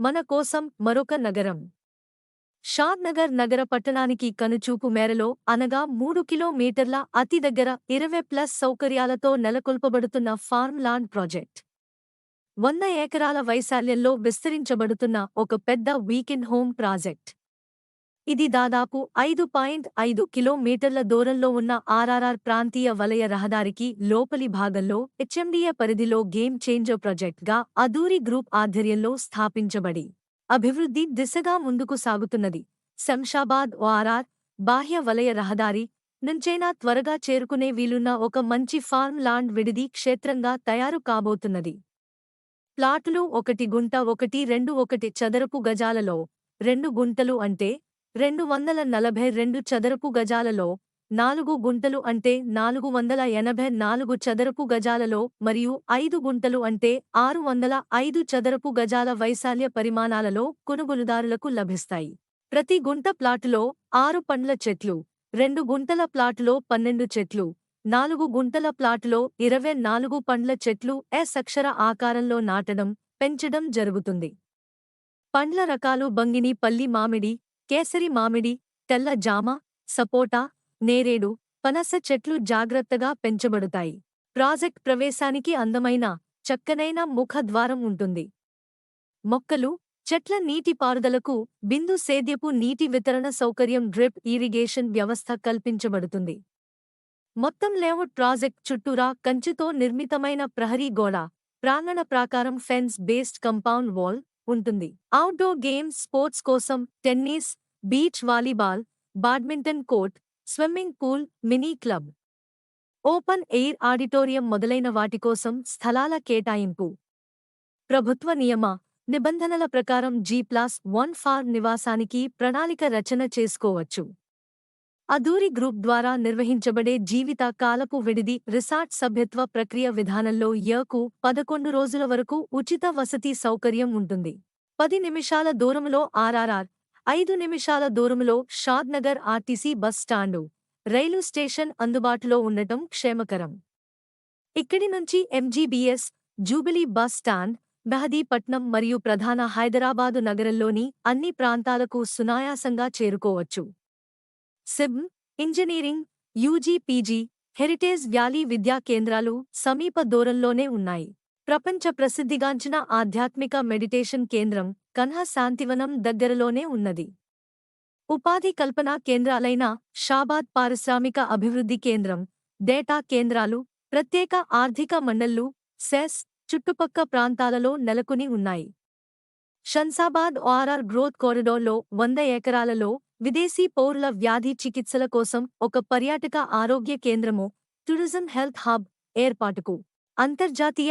మన కోసం మరొక నగరం. షాద్నగర్ నగర పట్టణానికి కనుచూపు మేరలో అనగా మూడు కిలోమీటర్ల అతి దగ్గర ఇరవై ప్లస్ సౌకర్యాలతో నెలకొల్పబడుతున్న ఫార్మ్ లాండ్ ప్రాజెక్ట్. వంద ఏకరాల వైశాల్యంలో విస్తరించబడుతున్న ఒక పెద్ద వీకెండ్ హోమ్ ప్రాజెక్ట్. ఇది దాదాపు ఐదు పాయింట్ ఐదు కిలోమీటర్ల దూరంలో ఉన్న ఆర్ఆర్ఆర్ ప్రాంతీయ వలయ రహదారికి లోపలి భాగంలో హెచ్ఎండిఏ పరిధిలో గేమ్ చేంజర్ ప్రాజెక్ట్గా అదూరి గ్రూప్ ఆధ్వర్యంలో స్థాపించబడి అభివృద్ధి దిశగా ముందుకు సాగుతున్నది. శంషాబాద్ ఓఆర్ఆర్ బాహ్య వలయ రహదారి నుంచైనా త్వరగా చేరుకునే వీలున్న ఒక మంచి ఫార్మ్ లాండ్ విడిది క్షేత్రంగా తయారు కాబోతున్నది. ప్లాటులు ఒకటి గుంట ఒకటి రెండు ఒకటి చదరపు గజాలలో రెండు గుంటలు అంటే రెండు వందల నలభై రెండు చదరపు గజాలలో నాలుగు గుంటలు అంటే నాలుగు వందల ఎనభై నాలుగు చదరపు గజాలలో మరియు ఐదు గుంటలు అంటే ఆరు వందల ఐదు చదరపు గజాల వైశాల్య పరిమాణాలలో కొనుగోలుదారులకు లభిస్తాయి. ప్రతి గుంట ప్లాటులో ఆరు పండ్ల చెట్లు రెండు గుంటల ప్లాటులో పన్నెండు చెట్లు నాలుగు గుంటల ప్లాటులో ఇరవై నాలుగు పండ్ల చెట్లు ఎస్ అక్షర ఆకారంలో నాటడం పెంచడం జరుగుతుంది. పండ్ల రకాలు బంగిని పల్లి మామిడి కేసరి మామిడి తెల్ల జామ సపోటా నేరేడు పనస చెట్లు జాగ్రత్తగా పెంచబడతాయి. ప్రాజెక్ట్ ప్రవేశానికి అందమైన చక్కనైన ముఖద్వారం ఉంటుంది. మొక్కలు చెట్ల నీటి పారుదలకు బిందు సేద్యపు నీటి వితరణ సౌకర్యం డ్రిప్ ఇరిగేషన్ వ్యవస్థ కల్పించబడుతుంది. మొత్తం లేఅవుట్ ప్రాజెక్ట్ చుట్టూరా కంచుతో నిర్మితమైన ప్రహరీ గోడ ప్రాంగణ ప్రాకారం ఫెన్స్ బేస్డ్ కంపౌండ్ వాల్ ఉంటుంది. అవుట్డోర్ గేమ్స్ స్పోర్ట్స్ కోసం tennis beach volleyball badminton court swimming pool mini club. Open air auditorium మొదలైన వాటి కోసం స్థలాల కేటాయింపు. ప్రభుత్వ నియమ నిబంధనల ప్రకారం జీ ప్లాస్ వన్ ఫార్ నివాసానికి ప్రణాళిక రచన చేసుకోవచ్చు. అదూరి గ్రూప్ ద్వారా నిర్వహించబడే జీవిత కాలపు విడిది రిసార్ట్ సభ్యత్వ ప్రక్రియ విధానంలో యకు పదకొండు రోజుల వరకు ఉచిత వసతి సౌకర్యం ఉంటుంది. పది నిమిషాల దూరంలో ఆర్ఆర్ఆర్ ఐదు నిమిషాల దూరంలో షాద్నగర్ ఆర్టీసీ బస్ స్టాండు రైలు స్టేషన్ అందుబాటులో ఉండటం క్షేమకరం. ఇక్కడి నుంచి MGBS jubilee bus stand Mehdipatnam మరియు ప్రధాన హైదరాబాదు నగరంలోని అన్ని ప్రాంతాలకు సునాయాసంగా చేరుకోవచ్చు. సిబ్ engineering UG PG heritage valley విద్యా కేంద్రాలు సమీప దూరంలోనే ఉన్నాయి. ప్రపంచ ప్రసిద్ధిగాంచిన ఆధ్యాత్మిక మెడిటేషన్ కేంద్రం కన్హ శాంతివనం దగ్గరలోనే ఉన్నది. ఉపాధి కల్పనా కేంద్రాలైన షాబాద్ పారిశ్రామిక అభివృద్ధి కేంద్రం డేటా కేంద్రాలు ప్రత్యేక ఆర్థిక మండళ్ళు సెస్ చుట్టుపక్క ప్రాంతాలలో నెలకొని ఉన్నాయి. షన్సాబాద్ ఓఆర్ఆర్ గ్రోత్ కారిడోర్లో వంద ఎకరాలలో విదేశీ పౌరుల వ్యాధి చికిత్సల కోసం ఒక పర్యాటక ఆరోగ్య కేంద్రము టూరిజం హెల్త్ హబ్ ఏర్పాటుకు అంతర్జాతీయ